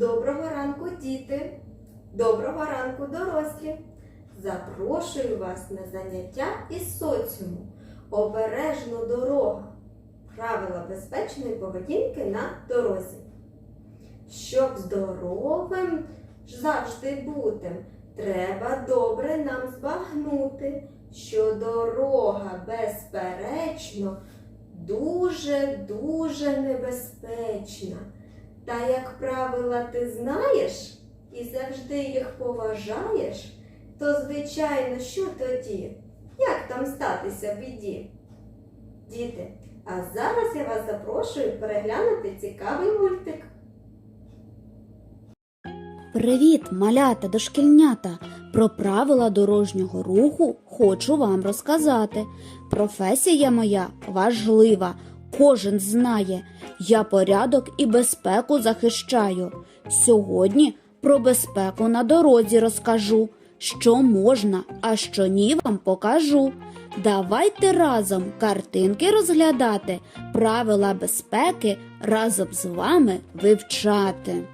Доброго ранку, діти! Доброго ранку, дорослі! Запрошую вас на заняття із соціуму. Обережно дорога. Правила безпечної поведінки на дорозі. Щоб здоровим завжди бути, треба добре нам збагнути, що дорога безперечно дуже-дуже небезпечна. Та як правила ти знаєш і завжди їх поважаєш, то звичайно, що тоді? Як там статися в біді? Діти, а зараз я вас запрошую переглянути цікавий мультик. Привіт, малята дошкільнята! Про правила дорожнього руху хочу вам розказати. Професія моя важлива, кожен знає. Я порядок і безпеку захищаю. Сьогодні про безпеку на дорозі розкажу. Що можна, а що ні вам покажу. Давайте разом картинки розглядати, правила безпеки разом з вами вивчати.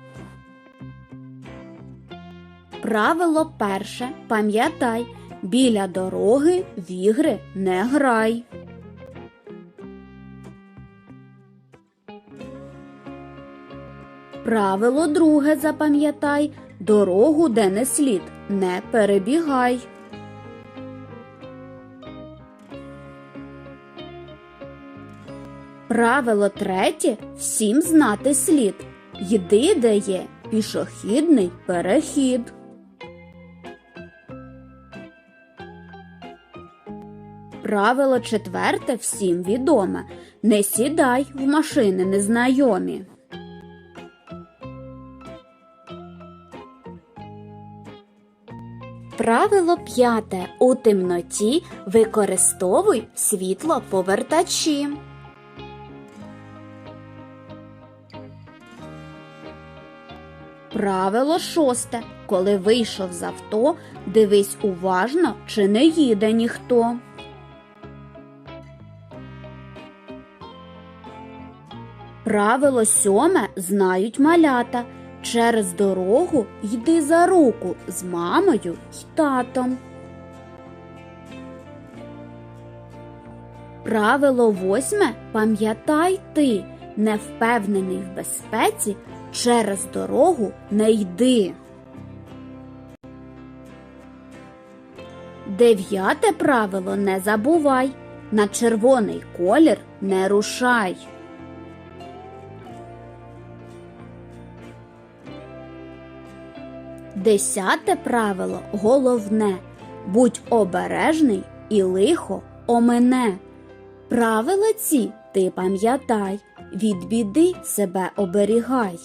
Правило перше. Пам'ятай, біля дороги в ігри не грай. Правило друге запам'ятай, дорогу, де не слід, не перебігай. Правило третє всім знати слід. Йди, де є пішохідний перехід. Правило четверте всім відоме. Не сідай в машини незнайомі. Правило п'яте. У темноті використовуй світлоповертачі. Правило шосте. Коли вийшов з авто, дивись уважно, чи не їде ніхто. Правило сьоме знають малята. Через дорогу йди за руку з мамою й татом. Правило восьме пам'ятай ти, не впевнений в безпеці, через дорогу не йди. Дев'яте правило не забувай. На червоний колір не рушай. Десяте правило головне будь обережний і лихо омене. Правила ці ти пам'ятай, від біди себе оберігай.